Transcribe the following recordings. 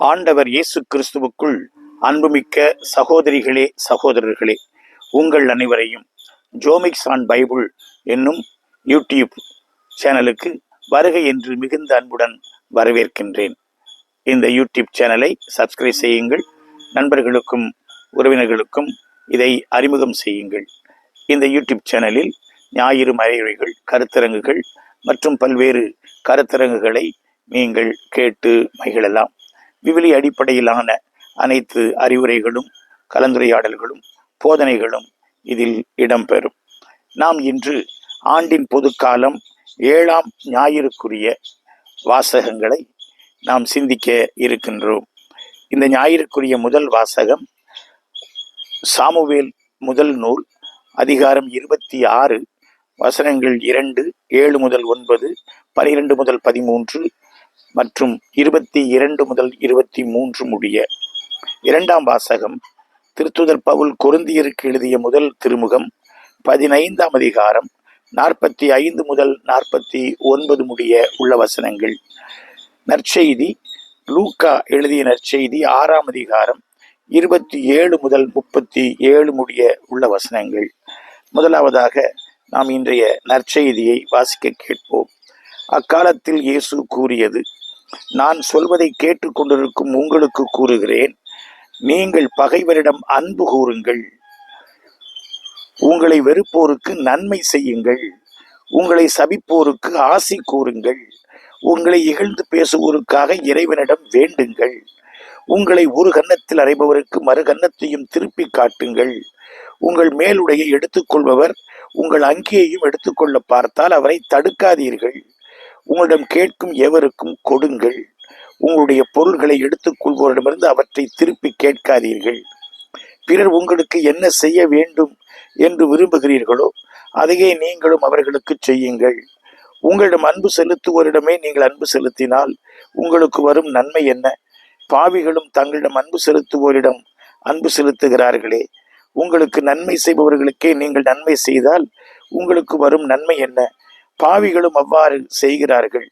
ஆண்டவர் இயேசு கிறிஸ்துவுக்குள் அன்புமிக்க சகோதரிகளே சகோதரர்களே உங்கள் அனைவரையும் ஜோமிக்ஸ் ஆன் பைபிள் என்னும் யூடியூப் சேனலுக்கு வருகை என்று மிகுந்த அன்புடன் வரவேற்கின்றேன். இந்த யூடியூப் சேனலை சப்ஸ்கிரைப் செய்யுங்கள். நண்பர்களுக்கும் உறவினர்களுக்கும் இதை அறிமுகம் செய்யுங்கள். இந்த யூடியூப் சேனலில் ஞாயிறு மறைவுகள் கருத்தரங்குகள் மற்றும் பல்வேறு கருத்தரங்குகளை நீங்கள் கேட்டு மகிழலாம். விவிலி அடிப்படையிலான அனைத்து அறிவுரைகளும் கலந்துரையாடல்களும் போதனைகளும் இதில் இடம்பெறும். நாம் இன்று ஆண்டின் பொதுக்காலம் ஏழாம் ஞாயிறுக்குரிய வாசகங்களை நாம் சிந்திக்க இருக்கின்றோம். இந்த ஞாயிறுக்குரிய முதல் வாசகம் சாமுவேல் முதல் நூல் அதிகாரம் இருபத்தி ஆறு வசனங்கள் இரண்டு ஏழு முதல் ஒன்பது பனிரெண்டு முதல் பதிமூன்று மற்றும் இருபத்தி இரண்டு முதல் இருபத்தி மூன்று முடிய இரண்டாம் வாசகம். திருத்துதர் பவுல் கொருந்தியருக்கு எழுதிய முதல் திருமுகம் பதினைந்தாம் அதிகாரம் நாற்பத்தி ஐந்து முதல் நாற்பத்தி ஒன்பது முடிய உள்ள வசனங்கள். நற்செய்தி லூக்கா எழுதிய நற்செய்தி ஆறாம் அதிகாரம் இருபத்தி ஏழு முதல் முப்பத்தி ஏழு முடிய உள்ள வசனங்கள். முதலாவதாக நாம் இன்றைய நற்செய்தியை வாசிக்க கேட்போம். அக்காலத்தில் இயேசு கூறியது நான் சொல்வதை கேட்டுக்கொண்டிருக்கும் உங்களுக்கு கூறுகிறேன். நீங்கள் பகைவரிடம் அன்பு கூறுங்கள். உங்களை வெறுப்போருக்கு நன்மை செய்யுங்கள். உங்களை சபிப்போருக்கு ஆசி கூறுங்கள். உங்களை இகழ்ந்து பேசுவோருக்காக இறைவனிடம் வேண்டுங்கள். உங்களை ஒரு கன்னத்தில் அறைபவருக்கு மறு கன்னத்தையும் திருப்பி காட்டுங்கள். உங்கள் மேலுடையை எடுத்துக்கொள்பவர் உங்கள் அங்கியையும் எடுத்துக்கொள்ள பார்த்தால் அவரை தடுக்காதீர்கள். உங்களிடம் கேட்கும் எவருக்கும் கொடுங்கள். உங்களுடைய பொருள்களை எடுத்துக்கொள்வோரிடமிருந்து அவற்றை திருப்பி கேட்காதீர்கள். பிறர் உங்களுக்கு என்ன செய்ய வேண்டும் என்று விரும்புகிறீர்களோ அதையே நீங்களும் அவர்களுக்கு செய்யுங்கள். உங்களிடம் அன்பு செலுத்துவோரிடமே நீங்கள் அன்பு செலுத்தினால் உங்களுக்கு வரும் நன்மை என்ன? பாவிகளும் தங்களிடம் அன்பு செலுத்துவோரிடம் அன்பு செலுத்துகிறார்களே. உங்களுக்கு நன்மை செய்பவர்களுக்கே நீங்கள் நன்மை செய்தால் உங்களுக்கு வரும் நன்மை என்ன? பாவிகளும் அவ்வாறு செய்கிறார்கள்.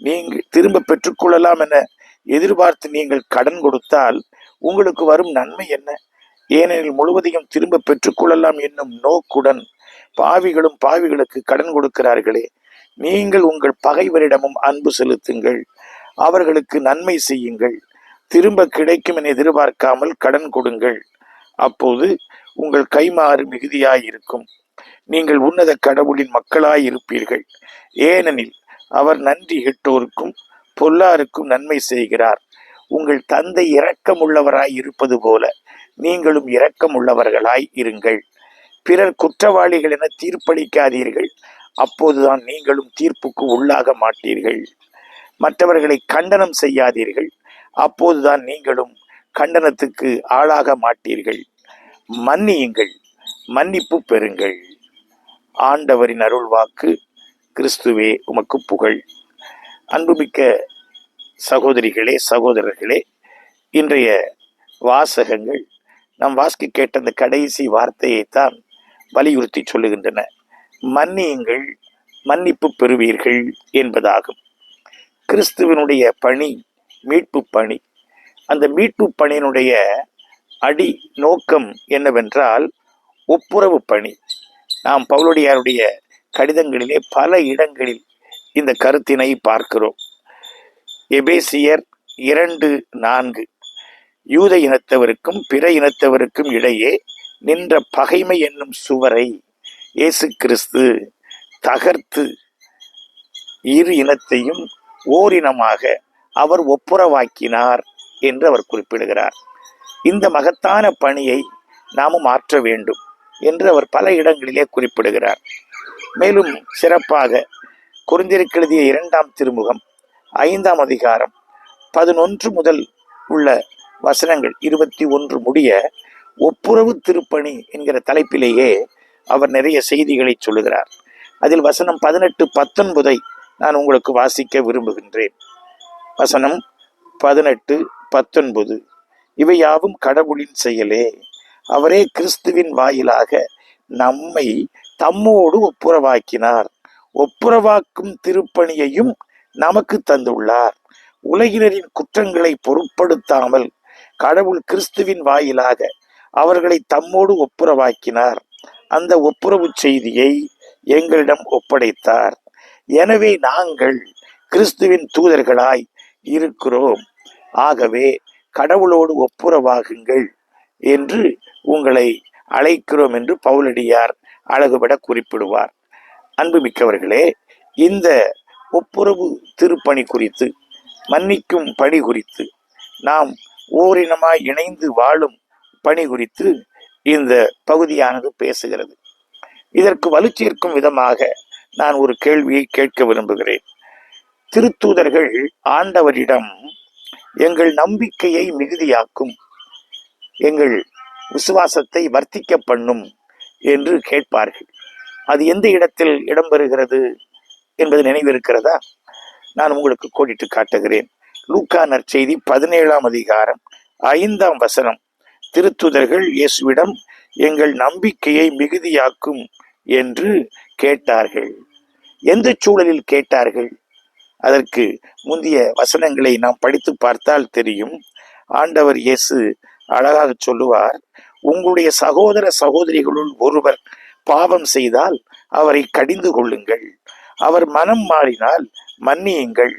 நீங்கள் திரும்ப பெற்றுக்கொள்ளலாம் என எதிர்பார்த்து நீங்கள் கடன் கொடுத்தால் உங்களுக்கு வரும் நன்மை என்ன? ஏனெனில் முழுவதையும் திரும்ப பெற்றுக்கொள்ளலாம் என்னும் நோக்குடன் பாவிகளும் பாவிகளுக்கு கடன் கொடுக்கிறார்களே. நீங்கள் உங்கள் பகைவரிடமும் அன்பு செலுத்துங்கள். அவர்களுக்கு நன்மை செய்யுங்கள். திரும்ப கிடைக்கும் என எதிர்பார்க்காமல் கடன் கொடுங்கள். அப்போது உங்கள் கைமாறு மிகுதியாயிருக்கும். நீங்கள் உன்னத கடவுளின் மக்களாய் இருப்பீர்கள் ஏனெனில் அவர் நன்றி கெட்டோருக்கும் பொல்லாருக்கும் நன்மை செய்கிறார். உங்கள் தந்தை இரக்கமுள்ளவராய் இருப்பது போல நீங்களும் இரக்கமுள்ளவர்களாய் இருங்கள். பிறர் குற்றவாளிகள் என தீர்ப்பளிக்காதீர்கள். அப்போதுதான் நீங்களும் தீர்ப்புக்கு உள்ளாக மாட்டீர்கள். மற்றவர்களை கண்டனம் செய்யாதீர்கள். அப்போதுதான் நீங்களும் கண்டனத்துக்கு ஆளாக மாட்டீர்கள். மன்னியுங்கள். மன்னிப்பு பெறுங்கள். ஆண்டவரின் அருள் வாக்கு கிறிஸ்துவே உமக்கு புகழ். அன்புமிக்க சகோதரிகளே சகோதரர்களே இன்றைய வாசகங்கள் நாம் வாசிக்க கேட்ட அந்த கடைசி வார்த்தையைத்தான் வலியுறுத்தி சொல்லுகின்றன. மன்னியுங்கள் மன்னிப்பு பெறுவீர்கள் என்பதாகும். கிறிஸ்துவனுடைய பணி மீட்பு பணி. அந்த மீட்பு பணியினுடைய அடி நோக்கம் என்னவென்றால் ஒப்புரவு பணி. நாம் பவுலடியாருடைய கடிதங்களிலே பல இடங்களில் இந்த கருத்தினை பார்க்கிறோம். எபேசியர் இரண்டு நான்கு. யூத இனத்தவருக்கும் பிற இனத்தவருக்கும் இடையே நின்ற பகைமை என்னும் சுவரை இயேசு கிறிஸ்து தகர்த்து இரு இனத்தையும் ஓரினமாக அவர் ஒப்புரவாக்கினார் என்று அவர் குறிப்பிடுகிறார். இந்த மகத்தான பணியை நாமும் ஆற்ற வேண்டும். என்று அவர் பல இடங்களிலே குறிப்பிடுகிறார். மேலும் சிறப்பாக குறைந்திருக்கு எழுதிய இரண்டாம் திருமுகம் ஐந்தாம் அதிகாரம் பதினொன்று முதல் உள்ள வசனங்கள் இருபத்தி ஒன்று முடிய ஒப்புரவு திருப்பணி என்கிற தலைப்பிலேயே அவர் நிறைய செய்திகளை சொல்லுகிறார். அதில் வசனம் பதினெட்டு பத்தொன்பதை நான் உங்களுக்கு வாசிக்க விரும்புகின்றேன். வசனம் பதினெட்டு பத்தொன்பது இவை யாவும் கடவுளின் செயலே. அவரே கிறிஸ்துவின் வாயிலாக நம்மை தம்மோடு ஒப்புரவாக்கினார். ஒப்புரவாக்கும் திருப்பணியையும் நமக்கு தந்துள்ளார். உலகினரின் குற்றங்களை பொருட்படுத்தாமல் கடவுள் கிறிஸ்துவின் வாயிலாக அவர்களை தம்மோடு ஒப்புரவாக்கினார். அந்த ஒப்புரவு செய்தியை எங்களிடம் ஒப்படைத்தார். எனவே நாங்கள் கிறிஸ்துவின் தூதர்களாய் இருக்கிறோம். ஆகவே கடவுளோடு ஒப்புரவாகுங்கள். என்று உங்களை அழைக்கிறோம் என்று பவுலடியார் அழகுபட குறிப்பிடுவார். அன்புமிக்கவர்களே இந்த ஒப்புரவு திருப்பணி குறித்து மன்னிக்கும் பணி குறித்து நாம் ஓரினமாய் இணைந்து வாழும் பணி குறித்து இந்த பகுதியானது பேசுகிறது. இதற்கு வலுச்சேர்க்கும் விதமாக நான் ஒரு கேள்வியை கேட்க விரும்புகிறேன். திருத்தூதர்கள் ஆண்டவரிடம் எங்கள் நம்பிக்கையை மிகுதியாக்கும் எங்கள் விசுவாசத்தை வர்த்திக்க பண்ணும் என்று கேட்பார்கள். அது எந்த இடத்தில் இடம்பெறுகிறது என்பது நினைவிருக்கிறதா? நான் உங்களுக்கு கோடிட்டு காட்டுகிறேன். லூக்கா நற்செய்தி பதினேழாம் அதிகாரம் ஐந்தாம் வசனம். திருத்துதர்கள் இயேசுவிடம் எங்கள் நம்பிக்கையை மிகுதியாக்கும் என்று கேட்டார்கள். எந்த சூழலில் கேட்டார்கள்? அதற்கு முந்தைய வசனங்களை நாம் படித்து பார்த்தால் தெரியும். ஆண்டவர் இயேசு அழகாக சொல்லுவார் உங்களுடைய சகோதர சகோதரிகளுள் ஒருவர் பாவம் செய்தால் அவரை கடிந்து கொள்ளுங்கள். அவர் மனம் மாறினால் மன்னியுங்கள்.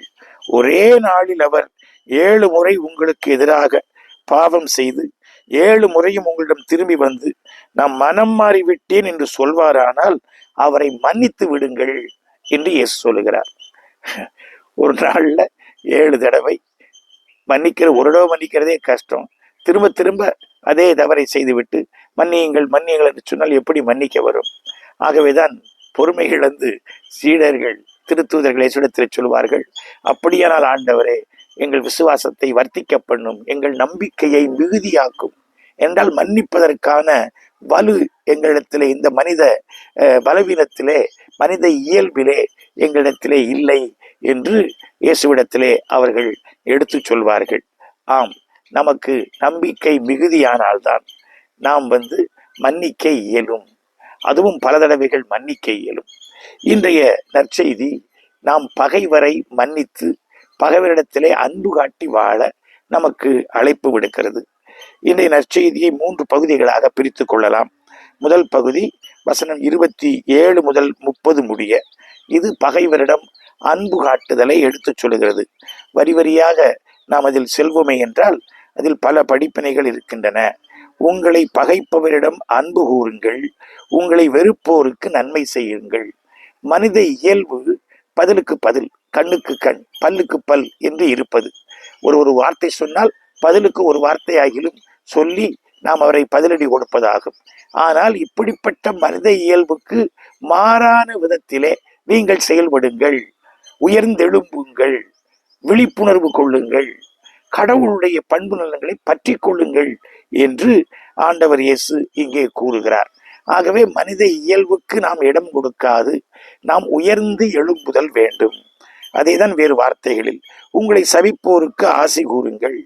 ஒரே நாளில் அவர் ஏழு முறை உங்களுக்கு எதிராக பாவம் செய்து ஏழு முறையும் உங்களிடம் திரும்பி வந்து நான் மனம் மாறிவிட்டேன் என்று சொல்வாரானால் அவரை மன்னித்து விடுங்கள் என்று இயேசு சொல்லுகிறார். ஒரு நாளில் ஏழு தடவை மன்னிக்கிற ஒரு தடவை மன்னிக்கிறதே கஷ்டம். திரும்ப திரும்ப அதே தவறை செய்துவிட்டு மன்னியுங்கள் மன்னியுங்கள் என்று சொன்னால் எப்படி மன்னிக்க வரும்? ஆகவேதான் பொறுமை இழந்து சீடர்கள் திருத்தூதர்கள் இயேசுடத்தில் சொல்வார்கள் அப்படியானால் ஆண்டவரே எங்கள் விசுவாசத்தை வர்த்திக்க பண்ணும் எங்கள் நம்பிக்கையை மிகுதியாக்கும். என்றால் மன்னிப்பதற்கான வலு எங்களிடத்திலே இந்த மனித பலவீனத்திலே மனித இயல்பிலே எங்களிடத்திலே இல்லை என்று இயேசுவிடத்திலே அவர்கள் எடுத்துச் சொல்வார்கள். ஆம். நமக்கு நம்பிக்கை மிகுதியானால்தான் நாம் வந்து மன்னிக்க இயலும். அதுவும் பல தடவைகள் மன்னிக்க இயலும். இன்றைய நற்செய்தி நாம் பகைவரை மன்னித்து பகைவரிடத்திலே அன்பு காட்டி வாழ நமக்கு அழைப்பு விடுக்கிறது. இன்றைய நற்செய்தியை மூன்று பகுதிகளாக பிரித்து கொள்ளலாம். முதல் பகுதி வசனம் இருபத்தி ஏழு முதல் முப்பது முடிய இது பகைவரிடம் அன்பு காட்டுதலை எடுத்துச் சொல்கிறது வரி வரியாக நாம் அதில் செல்வோமே என்றால் அதில் பல படிப்பினைகள் இருக்கின்றன. உங்களை பகைப்பவரிடம் அன்பு கூறுங்கள். உங்களை வெறுப்போருக்கு நன்மை செய்யுங்கள். மனித இயல்பு பதிலுக்கு பதில் கண்ணுக்கு கண் பல்லுக்கு பல் என்று இருப்பது. ஒரு ஒரு வார்த்தை சொன்னால் பதிலுக்கு ஒரு வார்த்தையாகிலும் சொல்லி நாம் அவரை பதிலடி கொடுப்பதாகும். ஆனால் இப்படிப்பட்ட மனித இயல்புக்கு மாறான விதத்திலே நீங்கள் செயல்படுங்கள். உயர்ந்தெழும்புங்கள். விழிப்புணர்வு கொள்ளுங்கள். கடவுளுடைய பண்பு நலன்களை பற்றி கொள்ளுங்கள் என்று ஆண்டவர் இயேசு இங்கே கூறுகிறார். ஆகவே மனித இயல்புக்கு நாம் இடம் கொடுக்காது நாம் உயர்ந்து எழும்புதல் வேண்டும். அதேதான் வேறு வார்த்தைகளில் உங்களை சபிப்போருக்கு ஆசை கூறுங்கள்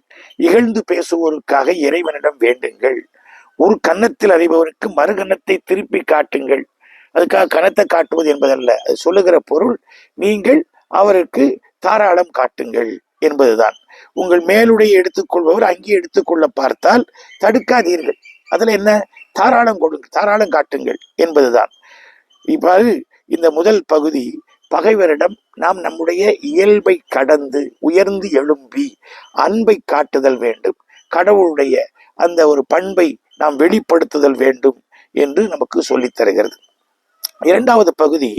இகழ்ந்து பேசுவோருக்காக இறைவனிடம் வேண்டுங்கள் ஒரு கன்னத்தில் அறிபவருக்கு மறு கன்னத்தை திருப்பி காட்டுங்கள். அதுக்காக கணத்தை காட்டுவது என்பதல்ல அது சொல்லுகிற பொருள் நீங்கள் அவருக்கு தாராளம் காட்டுங்கள். என்பதுதான். உங்கள் மேலுடைய எடுத்துக்கொள்பவர் அங்கே எடுத்துக்கொள்ள பார்த்தால் தடுக்காதீர்கள். அதுல என்ன? தாராளம் கொடுங்க தாராளம் காட்டுங்கள் என்பதுதான். இவ்வாறு இந்த முதல் பகுதி பகைவரிடம் நாம் நம்முடைய இயல்பை கடந்து உயர்ந்து எழும்பி அன்பை காட்டுதல் வேண்டும். கடவுளுடைய அந்த ஒரு பண்பை நாம் வெளிப்படுத்துதல் வேண்டும் என்று நமக்கு சொல்லித் தருகிறது. இரண்டாவது பகுதி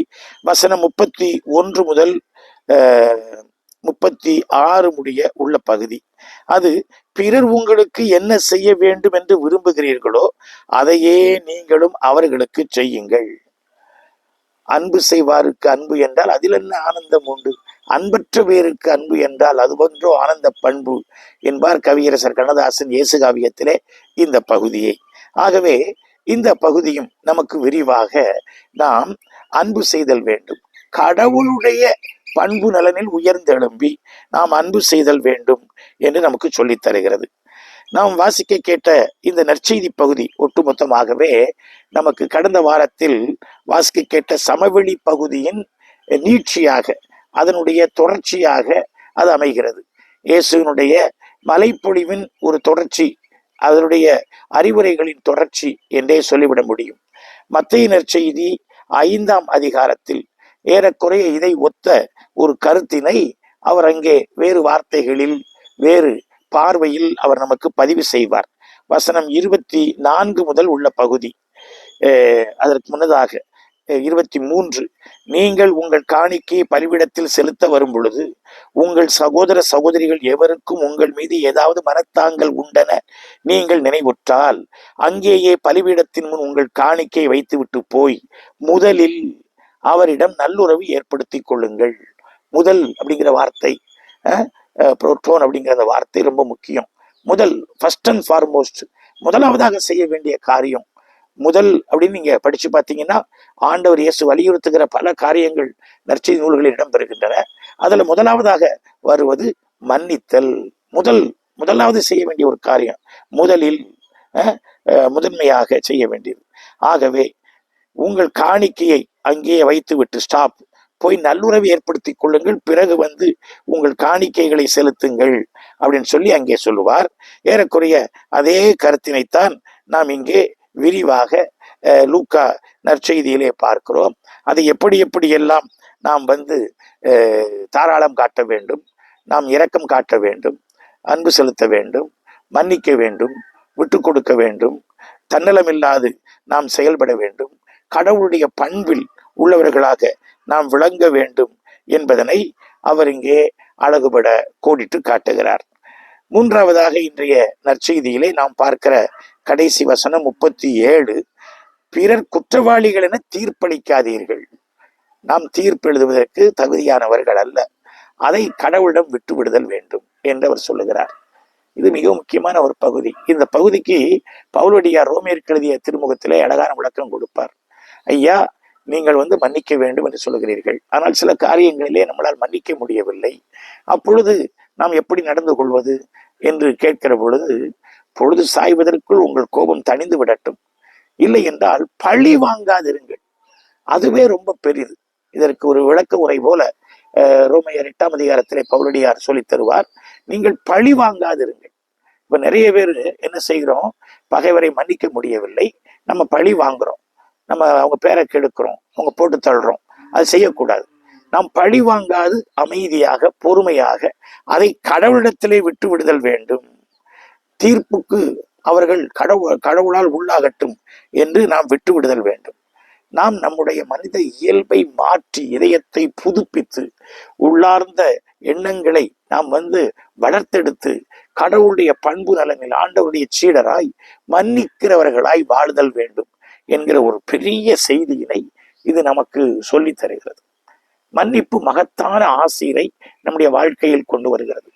வசனம் முப்பத்தி ஒன்று முதல் முப்பத்தி ஆறு முடிய உள்ள பகுதி. அது பிறர் உங்களுக்கு என்ன செய்ய வேண்டும் என்று விரும்புகிறீர்களோ அதையே நீங்களும் அவர்களுக்கு செய்யுங்கள். அன்பு செய்வாருக்கு அன்பு என்றால் அதில் என்ன ஆனந்தம் உண்டு? அன்பற்ற பேருக்கு அன்பு என்றால் அது ஒன்றோ ஆனந்த பண்பு என்பார் கவியரசர் கண்ணதாசன் இயேசு காவியத்திலே இந்த பகுதியை. ஆகவே இந்த பகுதியும் நமக்கு விரிவாக நாம் அன்பு செய்தல் வேண்டும். கடவுளுடைய பண்பு நலனில் உயர்ந்தெழும்பி நாம் அன்பு செய்தல் வேண்டும் என்று நமக்கு சொல்லித் தருகிறது. நாம் வாசிக்க கேட்ட இந்த நற்செய்தி பகுதி ஒட்டுமொத்தமாகவே நமக்கு கடந்த வாரத்தில் வாசிக்க கேட்ட சமவெளி பகுதியின் நீட்சியாக அதனுடைய தொடர்ச்சியாக அது அமைகிறது. இயேசுவினுடைய மலைப்பொழிவின் ஒரு தொடர்ச்சி அதனுடைய அறிவுரைகளின் தொடர்ச்சி என்றே சொல்லிவிட முடியும். மத்திய நற்செய்தி ஐந்தாம் அதிகாரத்தில் ஏறக்குறைய இதை ஒத்த ஒரு கருத்தினை அவர் அங்கே வேறு வார்த்தைகளில் வேறு பார்வையில் அவர் நமக்கு பதிவு செய்வார். வசனம் இருபத்தி நான்கு முதல் உள்ள பகுதி. அதற்கு முன்னதாக இருபத்தி மூன்று. நீங்கள் உங்கள் காணிக்கையை பலிவிடத்தில் செலுத்த வரும் பொழுது உங்கள் சகோதர சகோதரிகள் எவருக்கும் உங்கள் மீது ஏதாவது மனத்தாங்கள் உண்டன நீங்கள் நினைவுற்றால் அங்கேயே பலிபீடத்தின் முன் உங்கள் காணிக்கை வைத்துவிட்டு போய் முதலில் அவரிடம் நல்லுறவு ஏற்படுத்தி கொள்ளுங்கள். முதல் அப்படிங்கிற வார்த்தை புரோட்டோன் அப்படிங்கிற அந்த வார்த்தை ரொம்ப முக்கியம். முதல் ஃபர்ஸ்ட் அண்ட் ஃபார்மோஸ்ட் முதலாவதாக செய்ய வேண்டிய காரியம். முதல் அப்படின்னு நீங்க படிச்சு பார்த்தீங்கன்னா ஆண்டவர் இயேசு வலியுறுத்துகிற பல காரியங்கள் நற்செய்தி நூல்களில் இடம்பெறுகின்றன. அதுல முதலாவதாக வருவது மன்னித்தல். முதல் முதலாவது செய்ய வேண்டிய ஒரு காரியம் முதலில் முதன்மையாக செய்ய வேண்டியது. ஆகவே உங்கள் காணிக்கையை அங்கேயே வைத்துவிட்டு ஸ்டாப் போய் நல்லுறவு ஏற்படுத்திக் கொள்ளுங்கள். பிறகு வந்து உங்கள் காணிக்கைகளை செலுத்துங்கள் அப்படின்னு சொல்லி அங்கே சொல்லுவார். ஏறக்குறைய அதே கருத்தினைத்தான் நாம் இங்கே விரிவாக லூக்கா நற்செய்தியிலே பார்க்கிறோம். அதை எப்படி எப்படி எல்லாம் நாம் வந்து தாராளம் காட்ட வேண்டும் நாம் இரக்கம் காட்ட வேண்டும் அன்பு செலுத்த வேண்டும் மன்னிக்க வேண்டும் விட்டு கொடுக்க வேண்டும் தன்னலமில்லாது நாம் செயல்பட வேண்டும் கடவுளுடைய பண்பில் உள்ளவர்களாக நாம் விளங்க வேண்டும் என்பதனை அவர் இங்கே அழகுபட கோடிட்டு காட்டுகிறார். மூன்றாவதாக இன்றைய நற்செய்தியிலே நாம் பார்க்கிற கடைசி வசனம் முப்பத்தி ஏழு பிறர் குற்றவாளிகள் என தீர்ப்பளிக்காதீர்கள். நாம் தீர்ப்பு எழுதுவதற்கு தகுதியானவர்கள் அல்ல. அதை கடவுளிடம் விட்டுவிடுதல் வேண்டும் என்று அவர் சொல்லுகிறார். இது மிக முக்கியமான ஒரு பகுதி. இந்த பகுதிக்கு பவுலடியார் ரோமியருக்கு கழுதிய திருமுகத்திலே அழகான விளக்கம் கொடுப்பார். ஐயா நீங்கள் வந்து மன்னிக்க வேண்டும் என்று சொல்லுகிறீர்கள். ஆனால் சில காரியங்களிலே நம்மளால் மன்னிக்க முடியவில்லை. அப்பொழுது நாம் எப்படி நடந்து கொள்வது என்று கேட்கிற பொழுது பொழுது சாய்வதற்குள் உங்கள் கோபம் தணிந்து விடட்டும். இல்லை என்றால் பழி வாங்காதிருங்கள். அதுவே ரொம்ப பெரிது. இதற்கு ஒரு விளக்க உரை போல அஹ், ரோமையர் எட்டாம் அதிகாரத்திலே பவுலடியார் சொல்லித் தருவார் நீங்கள் பழி வாங்காதிருங்கள். இப்ப நிறைய பேர் என்ன செய்கிறோம் பகைவரை மன்னிக்க முடியவில்லை நம்ம பழி வாங்குறோம். நம்ம அவங்க பேரை கெடுக்கிறோம் அவங்க போட்டு தள்ளுறோம். அது செய்யக்கூடாது. நாம் பழி வாங்காது அமைதியாக பொறுமையாக அதை கடவுளிடத்திலே விட்டு விடுதல் வேண்டும். தீர்ப்புக்கு அவர்கள் கடவுள் கடவுளால் உள்ளாகட்டும் என்று நாம் விட்டு விடுதல் வேண்டும். நாம் நம்முடைய மனித இயல்பை மாற்றி இதயத்தை புதுப்பித்து உள்ளார்ந்த எண்ணங்களை நாம் வந்து வளர்த்தெடுத்து கடவுளுடைய பண்பு நலனில் ஆண்டவருடைய சீடராய் மன்னிக்கிறவர்களாய் வாழுதல் வேண்டும். என்கிற ஒரு பெரிய செய்தியினை இது நமக்கு சொல்லித் தருகிறது. மன்னிப்பு மகத்தான ஆசிரை நம்முடைய வாழ்க்கையில் கொண்டு வருகிறது.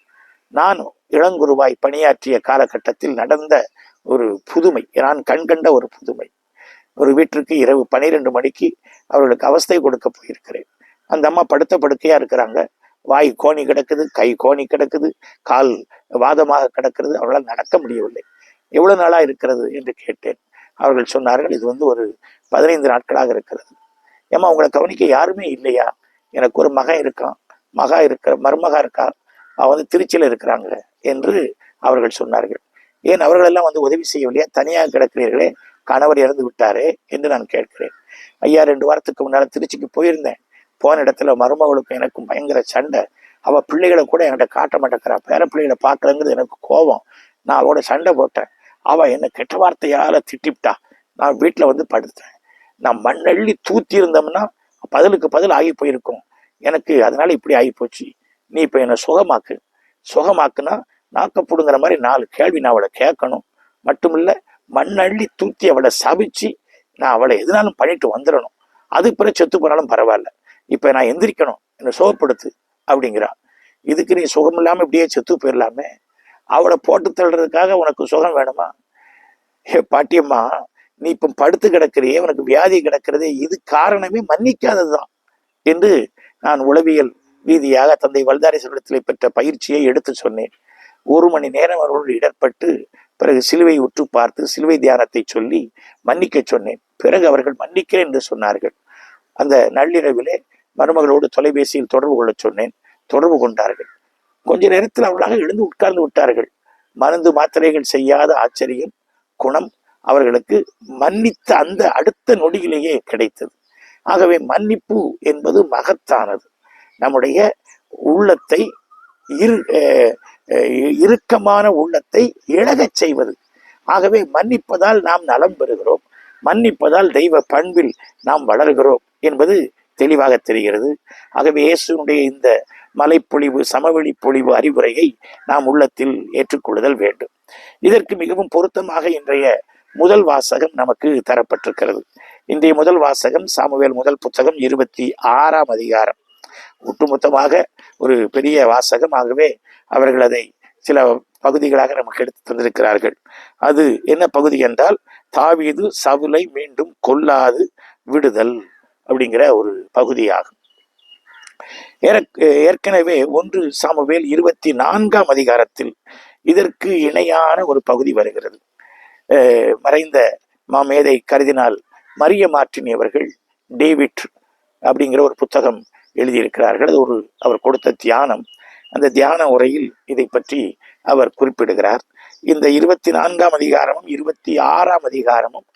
நான் இளங்குருவாய் பணியாற்றிய காலகட்டத்தில் நடந்த ஒரு புதுமை நான் கண்கண்ட ஒரு புதுமை. ஒரு வீட்டிற்கு இரவு பனிரெண்டு மணிக்கு அவர்களுக்கு அவஸ்தை கொடுக்க போயிருக்கிறேன். அந்த அம்மா படுத்த படுக்கையா இருக்கிறாங்க. வாய் கோணி கிடக்குது கை கோணி கிடக்குது கால் வாதமாக கிடக்கிறது அவர்களால் நடக்க முடியவில்லை. எவ்வளவு நாளா இருக்கிறது என்று கேட்டேன். அவர்கள் சொன்னார்கள் இது வந்து ஒரு பதினைந்து நாட்களாக இருக்கிறது. ஏம்மா உங்களை கவனிக்க யாருமே இல்லையா? எனக்கு ஒரு மகன் இருக்கான் மகா இருக்கிற மருமகா இருக்கா? அவன் வந்து திருச்சியில் இருக்கிறாங்க என்று அவர்கள் சொன்னார்கள். ஏன் அவர்களெல்லாம் வந்து உதவி செய்யவில்லையா? தனியாக கிடக்கிறீர்களே கணவர் இறந்து விட்டாரே என்று நான் கேட்கிறேன். ஐயா ரெண்டு வாரத்துக்கு முன்னால் திருச்சிக்கு போயிருந்தேன். போன இடத்துல மருமகளுக்கும் எனக்கும் பயங்கர சண்டை. அவள் பிள்ளைகளை கூட என்கிட்ட காட்ட மாட்டேங்கிறா. பேர பிள்ளைகளை பார்க்கலங்கிறது எனக்கு கோபம். நான் அவளோட சண்டை போட்டேன். அவள் என்ன கெட்ட வார்த்தையால் திட்டிவிட்டா. நான் வீட்டில் வந்து படுத்தேன். நான் மண்ணள்ளி தூத்தி இருந்தோம்னா பதிலுக்கு பதில் ஆகி போயிருக்கும். எனக்கு அதனால இப்படி ஆகி போச்சு. நீ இப்போ என்னை சுகமாக்கு. சுகமாக்குனா நாக்க மாதிரி நாலு கேள்வி நான் அவளை கேட்கணும். மட்டும் இல்லை மண்ணள்ளி தூத்தி அவளை சபிச்சு நான் அவளை எதுனாலும் பண்ணிட்டு வந்துடணும். அது பிறகு செத்து போனாலும் பரவாயில்ல. இப்போ நான் எந்திரிக்கணும். என்னை சுகப்படுத்து அப்படிங்கிறா. இதுக்கு நீ சுகம் இல்லாமல் இப்படியே செத்து போயிடலாமே. அவளை போட்டு தள்ளுறதுக்காக உனக்கு சுகம் வேணுமா? ஏ பாட்டியம்மா நீ இப்போ படுத்து கிடக்கிறியே உனக்கு வியாதி கிடக்கிறதே இது காரணமே மன்னிக்காததுதான் என்று நான் உளவியல் ரீதியாக தந்தை வல்தாரீஸ்வரத்தில் பெற்ற பயிற்சியை எடுத்து சொன்னேன். ஒரு மணி நேரம் அவர்களோடு இடர்பட்டு பிறகு சிலுவை உற்று பார்த்து சிலுவை தியானத்தை சொல்லி மன்னிக்க சொன்னேன். பிறகு அவர்கள் மன்னிக்கிறேன் என்று சொன்னார்கள். அந்த நள்ளிரவிலே மருமகளோடு தொலைபேசியில் தொடர்பு கொள்ள சொன்னேன். தொடர்பு கொண்டார்கள். கொஞ்ச நேரத்தில் அவர்களாக எழுந்து உட்கார்ந்து விட்டார்கள். மருந்து மாத்திரைகள் செய்யாத ஆச்சரியம் குணம் அவர்களுக்கு மன்னித்த அந்த அடுத்த நொடியிலேயே கிடைத்தது. ஆகவே மன்னிப்பு என்பது மகத்தானது. நம்முடைய உள்ளத்தை இரு அஹ், அஹ், இறுக்கமான உள்ளத்தை இழகச் செய்வது. ஆகவே மன்னிப்பதால் நாம் நலம் பெறுகிறோம். மன்னிப்பதால் தெய்வ பண்பில் நாம் வளர்கிறோம் என்பது தெளிவாக தெரிகிறது. ஆகவே இயேசுனுடைய இந்த மலைப்பொழிவு சமவெளி பொழிவு அறிவுரையை நாம் உள்ளத்தில் ஏற்றுக்கொள்ளுதல் வேண்டும். இதற்கு மிகவும் பொருத்தமாக இன்றைய முதல் வாசகம் நமக்கு தரப்பட்டிருக்கிறது. இன்றைய முதல் வாசகம் சாமுவேல் முதல் புத்தகம் இருபத்தி ஆறாம் அதிகாரம். ஒட்டுமொத்தமாக ஒரு பெரிய வாசகம் ஆகவே அவர்கள் அதை சில பகுதிகளாக நமக்கு எடுத்து தந்திருக்கிறார்கள். அது என்ன பகுதி என்றால் தாவீது சவுலை மீண்டும் கொல்லாது விடுதல் அப்படிங்கிற ஒரு பகுதியாகும். ஏற்கனவே ஒன்று சாமுவேல் இருபத்தி நான்காம் அதிகாரத்தில் இதற்கு இணையான ஒரு பகுதி வருகிறது. மறைந்த மாமேதை கருதினால் மரிய மார்டினி அவர்கள் டேவிட் அப்படிங்கிற ஒரு புத்தகம் எழுதியிருக்கிறார்கள். அது ஒரு அவர் கொடுத்த தியானம். அந்த தியான உரையில் இதை பற்றி அவர் குறிப்பிடுகிறார். இந்த இருபத்தி நான்காம் அதிகாரமும் இருபத்தி ஆறாம் அதிகாரமும்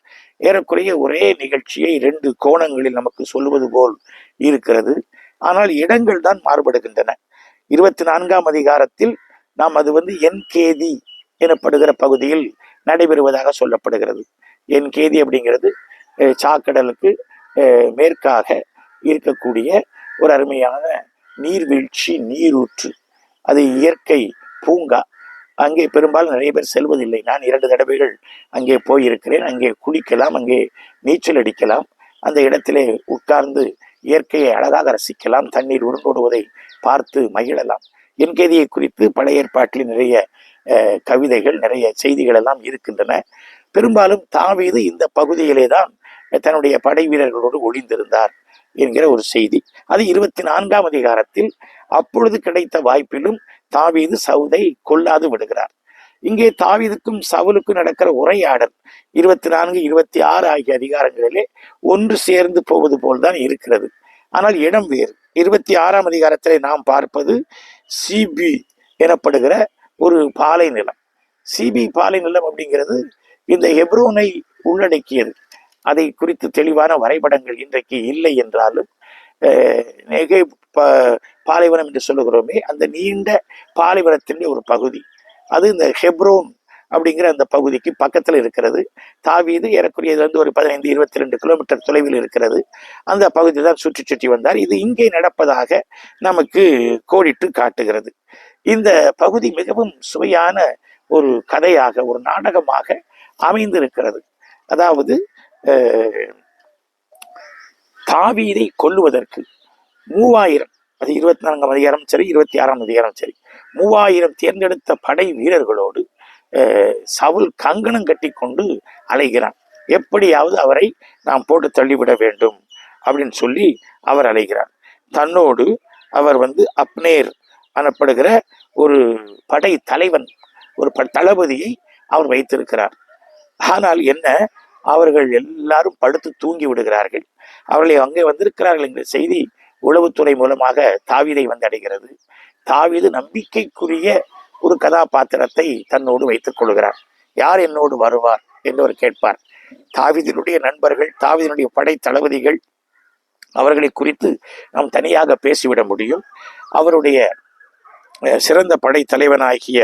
ஏறக்குறைய ஒரே நிகழ்ச்சியை இரண்டு கோணங்களில் நமக்கு சொல்லுவது போல் இருக்கிறது. ஆனால் இடங்கள் தான் மாறுபடுகின்றன. இருபத்தி நான்காம் அதிகாரத்தில் நாம் அது வந்து என் கேதி எனப்படுகிற பகுதியில் நடைபெறுவதாக சொல்லப்படுகிறது. என் கேதி அப்படிங்கிறது சாக்கடலுக்கு மேற்காக இருக்கக்கூடிய ஒரு அருமையான நீர்வீழ்ச்சி நீரூற்று அது இயற்கை பூங்கா. அங்கே பெரும்பாலும் நிறைய பேர் செல்வதில்லை. நான் இரண்டு தடவைகள் அங்கே போயிருக்கிறேன். அங்கே குளிக்கலாம் அங்கே நீச்சல் அடிக்கலாம். அந்த இடத்திலே உட்கார்ந்து இயற்கையை அழகாக ரசிக்கலாம் தண்ணீர் உருண்டோடுவதை பார்த்து மகிழலாம். என் கதியை குறித்து பழைய ஏற்பாட்டில் நிறைய கவிதைகள் நிறைய செய்திகள் எல்லாம் இருக்கின்றன. பெரும்பாலும் தாவீது இந்த பகுதியிலே தான் தன்னுடைய படை வீரர்களோடு ஒளிந்திருந்தார் என்கிற ஒரு செய்தி. அது இருபத்தி நான்காம் அதிகாரத்தில் அப்பொழுது கிடைத்த வாய்ப்பிலும் தாவீது சவுதை கொல்லாது விடுகிறார். இங்கே தாவீதுக்கும் சவுலுக்கும் நடக்கிற உரையாடல் இருபத்தி நான்கு இருபத்தி ஆறு ஆகிய அதிகாரங்களிலே ஒன்று சேர்ந்து போவது போல்தான் இருக்கிறது. ஆனால் இடம் வேறு. இருபத்தி ஆறாம் அதிகாரத்திலே நாம் பார்ப்பது சிபி எனப்படுகிற ஒரு பாலை நிலம். சிபி பாலை நிலம் அப்படிங்கிறது இந்த ஹெப்ரோனை உள்ளடக்கியது. அதை குறித்து தெளிவான வரைபடங்கள் இன்றைக்கு இல்லை என்றாலும் நெகை ப- பாலைவனம் என்று சொல்லுகிறோமே அந்த நீண்ட பாலைவனத்தின் ஒரு பகுதி. அது இந்த ஹெப்ரோன் அப்படிங்கிற அந்த பகுதிக்கு பக்கத்தில் இருக்கிறது. தாவீது ஏறக்குறைய வந்து ஒரு பதினைந்து இருபத்தி ரெண்டு கிலோமீட்டர் தொலைவில் இருக்கிறது. அந்த பகுதி தான் சுற்றி சுற்றி வந்தார். இது இங்கே நடப்பதாக நமக்கு கோடிட்டு காட்டுகிறது. இந்த பகுதி மிகவும் சுவையான ஒரு கதையாக ஒரு நாடகமாக அமைந்திருக்கிறது. அதாவது தாவீதை கொல்லுவதற்கு மூவாயிரம் அது இருபத்தி நான்காம் அதிகாரம் சரி இருபத்தி ஆறாம் அதிகாரம் சரி. மூவாயிரம் தேர்ந்தெடுத்த படை வீரர்களோடு சவுல் கங்கணம் கட்டி கொண்டு அலைகிறான். எப்படியாவது அவரை நாம் போட்டு தள்ளிவிட வேண்டும் அப்படின்னு சொல்லி அவர் அலைகிறார். தன்னோடு அவர் வந்து அப்னேர் எனப்படுகிற ஒரு படை தலைவன் ஒரு ப தளபதியை அவர் வைத்திருக்கிறார். ஆனால் என்ன அவர்கள் எல்லாரும் படுத்து தூங்கி விடுகிறார்கள். அவர்களை அங்கே வந்திருக்கிறார்கள் என்ற செய்தி உளவுத்துறை மூலமாக தாவீதை வந்தடைகிறது. தாவீது நம்பிக்கைக்குரிய ஒரு கதாபாத்திரத்தை தன்னோடு வைத்துக் கொள்கிறார். யார் என்னோடு வருவார் என்று கேட்பார். தாவீதினுடைய நண்பர்கள் தாவிதனுடைய படை தளபதிகள் அவர்களை குறித்து நாம் தனியாக பேசிவிட முடியும். அவருடைய சிறந்த படை தலைவனாகிய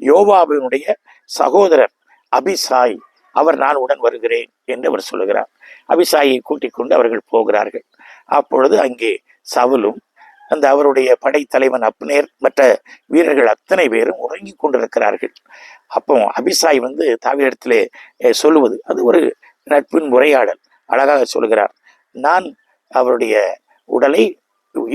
யோவாவினுடைய சகோதரர் அபிசாய் அவர் நான் உடன் வருகிறேன் என்று அவர் சொல்லுகிறார். அபிசாயை கூட்டிக் கொண்டு அவர்கள் போகிறார்கள். அப்பொழுது அங்கே சவுலும் அந்த அவருடைய படைத்தலைவன் அப்னேர் மற்ற வீரர்கள் அத்தனை பேரும் உறங்கி கொண்டிருக்கிறார்கள். அப்போ அபிசாய் வந்து தாவியிடத்திலே சொல்லுவது அது ஒரு நட்பின் உரையாடல் அழகாக சொல்கிறார். நான் அவருடைய உடலை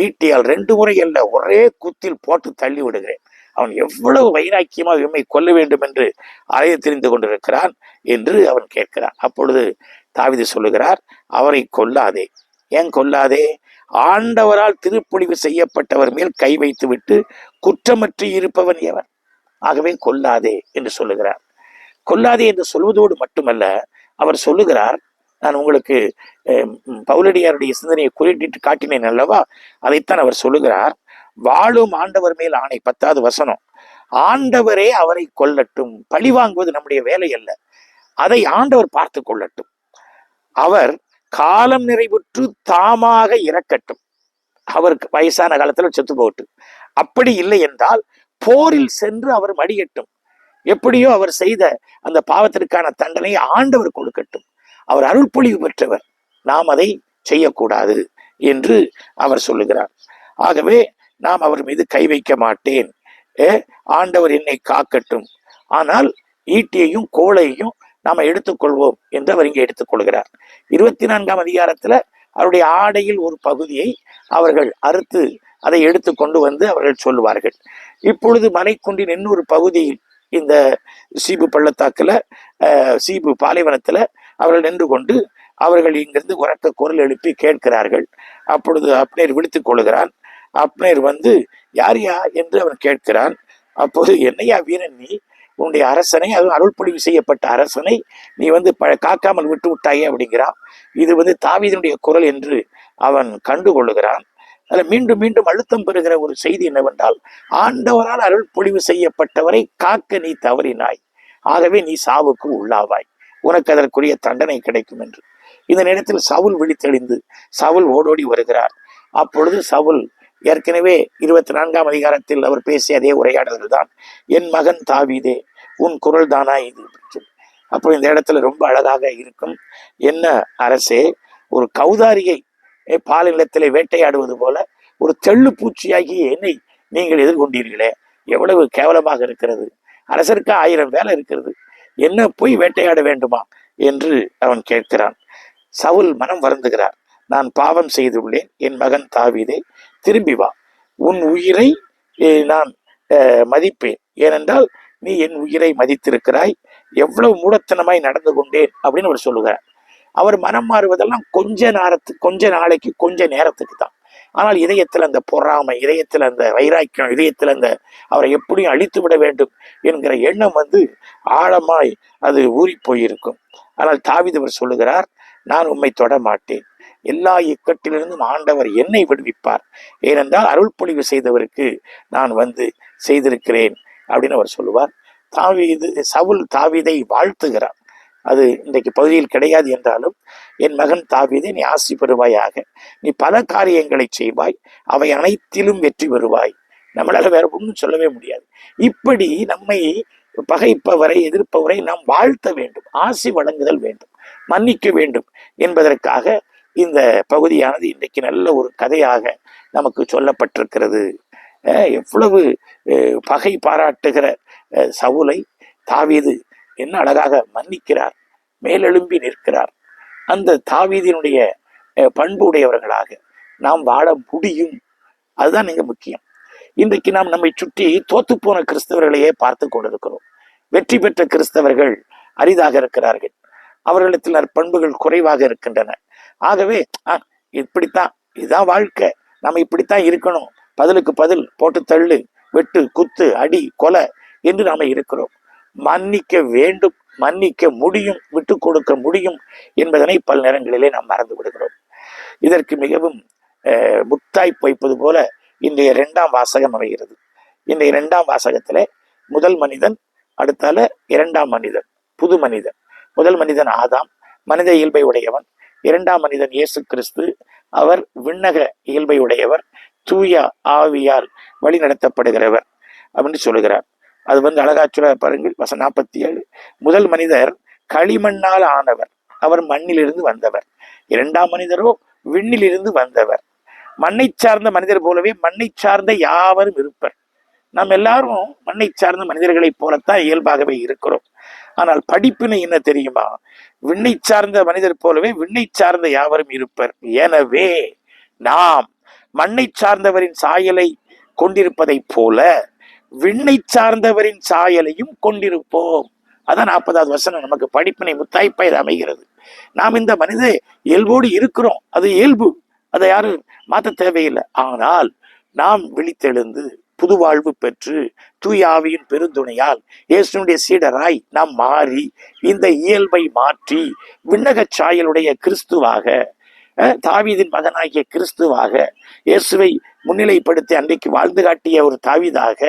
ஈட்டியால் ரெண்டு முறை அல்ல ஒரே குத்தில் போட்டு தள்ளி விடுகிறேன். அவன் எவ்வளவு வைராக்கியமாக இம்மை கொல்ல வேண்டும் என்று அலைய தெரிந்து கொண்டிருக்கிறான் என்று அவன் கேட்கிறான். அப்பொழுது தாவிதி சொல்லுகிறார் அவரை கொல்லாதே. ஏன் கொல்லாதே? ஆண்டவரால் திருப்பொழிவு செய்யப்பட்டவர் மேல் கை வைத்து விட்டு குற்றமற்று இருப்பவன் எவர் ஆகவே கொல்லாதே என்று சொல்லுகிறார். கொல்லாதே என்று சொல்வதோடு மட்டுமல்ல அவர் சொல்லுகிறார் நான் உங்களுக்கு அஹ், பவுலடியாருடைய சிந்தனையை குறிப்பிட்டு காட்டினேன் அல்லவா? அதைத்தான் அவர் சொல்லுகிறார். வாழும் ஆண்டவர் மேல் ஆணை பத்தாவது வசனம். ஆண்டவரே அவரை கொல்லட்டும். பழி வாங்குவது நம்முடைய வேலை அல்ல. அதை ஆண்டவர் பார்த்து கொள்ளட்டும். அவர் காலம் நிறைவுற்று தாமாக இறக்கட்டும். அவருக்கு வயசான காலத்தில் செத்து போகட்டும். அப்படி இல்லை என்றால் போரில் சென்று அவர் மடியட்டும். எப்படியோ அவர் செய்த அந்த பாவத்திற்கான தண்டனையை ஆண்டவர் கொடுக்கட்டும். அவர் அருள்பொழிவு பெற்றவர். நாம் அதை செய்யக்கூடாது என்று அவர் சொல்லுகிறார். ஆகவே நாம் அவர் மீது கை வைக்க மாட்டேன். ஏ, ஆண்டவர் என்னை காக்கட்டும். ஆனால் ஈட்டியையும் கோளையும் நாம எடுத்துக்கொள்வோம் என்று அவர் இங்கே எடுத்துக்கொள்கிறார் இருபத்தி நான்காம் அதிகாரத்துல அவருடைய ஆடையில் ஒரு பகுதியை அவர்கள் அறுத்து அதை எடுத்து கொண்டு வந்து அவர்கள் சொல்லுவார்கள். இப்பொழுது மலைக்குண்டின் இன்னொரு பகுதியில் இந்த சீபு பள்ளத்தாக்கில் சீபு பாலைவனத்தில் அவர்கள் நின்று கொண்டு அவர்கள் இங்கிருந்து உரத்த குரல் எழுப்பி கேட்கிறார்கள். அப்பொழுது அப்னேர் விழித்து கொள்கிறான். அப்னேர் வந்து யார் யா? என்று அவன் கேட்கிறான். அப்போது என்னையா வீரன் நீ? உன்னுடைய அரசனை அது அருள்பொழிவு செய்யப்பட்ட அரசனை நீ வந்து ப காக்காமல் விட்டு விட்டாயே அப்படிங்கிறான். இது வந்து தாவீதனுடைய குரல் என்று அவன் கண்டுகொள்ளுகிறான். அதில் மீண்டும் மீண்டும் அழுத்தம் பெறுகிற ஒரு செய்தி என்னவென்றால் ஆண்டவரால் அருள் பொழிவு செய்யப்பட்டவரை காக்க நீ தவறினாய். ஆகவே நீ சாவுக்கு உள்ளாவாய். உனக்கு அதற்குரிய தண்டனை கிடைக்கும் என்று. இந்த நேரத்தில் சவுல் விழித்தெளிந்து சவுல் ஓடோடி வருகிறார். அப்பொழுது சவுல் ஏற்கனவே இருபத்தி நான்காம் அதிகாரத்தில் அவர் பேசிய அதே உரையாடல்கள் தான் என் மகன் தாவிதே உன் குரல் தானா இது? அப்போ இந்த இடத்துல ரொம்ப அழகாக இருக்கும் என்ன அரசே ஒரு கௌதாரியை ஏ, பாலினத்திலே வேட்டையாடுவது போல ஒரு தெள்ளு பூச்சியாகிய என்னை நீங்கள் எதிர்கொண்டீர்களே எவ்வளவு கேவலமாக இருக்கிறது அரசருக்கு ஆயிரம் வேலை இருக்கிறது என்ன போய் வேட்டையாட வேண்டுமா? என்று அவன் கேட்கிறான். சவுல் மனம் வருந்துகிறார். நான் பாவம் செய்துள்ளேன் என் மகன் தாவீதே திரும்பி வா. உன் உயிரை நான் மதிப்பேன். ஏனென்றால் நீ என் உயிரை மதித்திருக்கிறாய். எவ்வளவு மூடத்தனமாய் நடந்து கொண்டேன் அப்படின்னு அவர் சொல்லுகிறார். அவர் மனம் மாறுவதெல்லாம் கொஞ்ச நேரத்து கொஞ்ச நாளைக்கு கொஞ்ச நேரத்துக்கு தான். ஆனால் இதயத்தில் அந்த பொறாமை இதயத்தில் அந்த வைராக்கியம் இதயத்தில் அந்த அவரை எப்படியும் அழித்து விட வேண்டும் என்கிற எண்ணம் வந்து ஆழமாய் அது ஊறி போயிருக்கும் ஆனால் தாவிதவர் சொல்லுகிறார் நான் உம்மை தொட மாட்டேன் எல்லா இக்கட்டிலிருந்தும் ஆண்டவர் என்னை விடுவிப்பார். ஏனென்றால் அருள்பொழிவு செய்தவருக்கு நான் வந்து செய்திருக்கிறேன் அப்படின்னு அவர் சொல்லுவார். தாவீது சவுல் தாவீதை வாழ்த்துகிறார். அது இன்றைக்கு பகுதியில் கிடையாது என்றாலும் என் மகன் தாவீதை நீ ஆசி பெறுவாயாக. நீ பல காரியங்களை செய்வாய். அவை அனைத்திலும் வெற்றி பெறுவாய். நம்மளால வேற ஒன்றும் சொல்லவே முடியாது. இப்படி நம்மை பகைப்பவரை எதிர்ப்பவரை நாம் வாழ்த்த வேண்டும். ஆசி வழங்குதல் வேண்டும். மன்னிக்க வேண்டும் என்பதற்காக இந்த பகுதியானது இன்றைக்கு நல்ல ஒரு கதையாக நமக்கு சொல்லப்பட்டிருக்கிறது. அஹ் எவ்வளவு அஹ், பகை பாராட்டுகிற அஹ், சவுலை தாவீது என்ன அழகாக மன்னிக்கிறார் மேலெழும்பி நிற்கிறார். அந்த தாவீதினுடைய அஹ், பண்பு உடையவர்களாக நாம் வாழ முடியும். அதுதான் இங்க முக்கியம். இன்றைக்கு நாம் நம்மை சுற்றி தோத்துப்போன கிறிஸ்தவர்களையே பார்த்து கொண்டிருக்கிறோம். வெற்றி பெற்ற கிறிஸ்தவர்கள் அரிதாக இருக்கிறார்கள். அவர்களிடத்தில் பண்புகள் குறைவாக இருக்கின்றன. ஆகவே ஆ, இப்படித்தான் இதுதான் வாழ்க்கை. நம்ம இப்படித்தான் இருக்கணும். பதிலுக்கு பதில் போட்டு தள்ளு வெட்டு குத்து அடி கொலை என்று நாம இருக்கிறோம். மன்னிக்க வேண்டும் மன்னிக்க முடியும் விட்டு கொடுக்க முடியும் என்பதனை பல நேரங்களிலே நாம் மறந்து விடுகிறோம். இதற்கு மிகவும் முத்தாய் வைப்பது போல இன்றைய இரண்டாம் வாசகம் அமைகிறது. இந்த இரண்டாம் வாசகத்துல முதல் மனிதன் அடுத்தால இரண்டாம் மனிதன் புது மனிதன். முதல் மனிதன் ஆதாம் மனித இயல்பை உடையவன் இரண்டாம் மனிதன் இயேசு கிறிஸ்து. அவர் விண்ணக இயல்பை உடையவர் தூய ஆவியால் வழி நடத்தப்படுகிறவர் அப்படின்னு சொல்லுகிறார். அது வந்து அழகா சொல்ல பாருங்கள் வச நாற்பத்தி ஏழு முதல் மனிதர் களிமண்ணால் ஆனவர் அவர் மண்ணிலிருந்து வந்தவர். இரண்டாம் மனிதரோ விண்ணிலிருந்து வந்தவர். மண்ணை சார்ந்த மனிதர் போலவே மண்ணை சார்ந்த யாவரும் இருப்பர். நாம் எல்லாரும் மண்ணை சார்ந்த மனிதர்களைப் போலத்தான் இயல்பாகவே இருக்கிறோம். ஆனால் படிப்பினை என்ன தெரியுமா? விண்ணை சார்ந்த மனிதர் போலவே விண்ணை சார்ந்த யாவரும் இருப்பர். எனவே நாம் மண்ணை சார்ந்தவரின் சாயலை கொண்டிருப்பதைப் போல விண்ணை சார்ந்தவரின் சாயலையும் கொண்டிருப்போம். அதான் நாற்பதாவது வசனம். நமக்கு படிப்பினை முத்தாய்ப்பாய் அமைகிறது. நாம் இந்த மனித இயல்போடு இருக்கிறோம். அது இயல்பு. அதை யாரும் மாற்ற தேவையில்லை. ஆனால் நாம் விழித்தெழுந்து புது வாழ்வு பெற்று தூயாவியின் பெருந்துணையால் இயேசுனுடைய சீடராய் நாம் மாறி இந்த இயல்பை மாற்றி விண்ணகச் சாயலுடைய கிறிஸ்துவாக அஹ், தாவீதின் மகனாகிய கிறிஸ்துவாக இயேசுவை முன்னிலைப்படுத்தி அன்றைக்கு வாழ்ந்து காட்டிய ஒரு தாவிதாக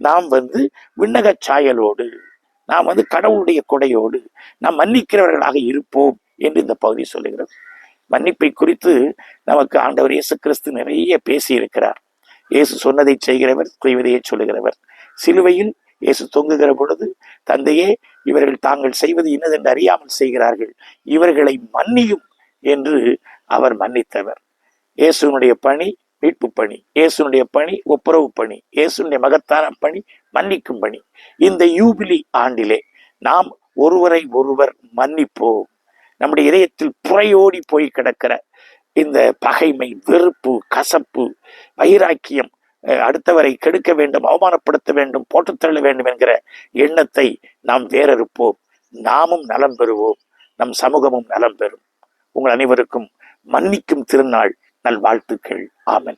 நாம் வந்து விண்ணகச் சாயலோடு நாம் வந்து கடவுளுடைய கொடையோடு நாம் மன்னிக்கிறவர்களாக இருப்போம் என்று இந்த பகுதி சொல்லுகிறது. மன்னிப்பை குறித்து நமக்கு ஆண்டவர் இயேசு கிறிஸ்து நிறைய பேசியிருக்கிறார். இயேசு சொன்னதை செய்கிறவர் செய்வதையே சொல்லுகிறவர். சிலுவையில் இயேசு தொங்குகிற பொழுது தந்தையே இவர்கள் தாங்கள் செய்வது இன்னதென்று அறியாமல் செய்கிறார்கள். இவர்களை மன்னியும் என்று அவர் மன்னித்தவர். இயேசுனுடைய பணி மீட்பு பணி இயேசுனுடைய பணி ஒப்புரவு பணி இயேசுனுடைய மகத்தான பணி மன்னிக்கும் பணி. இந்த யூபிலி ஆண்டிலே நாம் ஒருவரை ஒருவர் மன்னிப்போம். நம்முடைய இதயத்தில் புறையோடி போய் கிடக்கிற இந்த பகைமை வெறுப்பு கசப்பு வைராக்கியம் அடுத்தவரை கெடுக்க வேண்டும் அவமானப்படுத்த வேண்டும் போட்டுத் தள்ள வேண்டும் என்கிற எண்ணத்தை நாம் வேறறுப்போம். நாமும் நலம் பெறுவோம். நம் சமூகமும் நலம் பெறும். உங்கள் அனைவருக்கும் மன்னிக்கும் திருநாள். நல்வாழ்த்துக்கள். ஆமன்.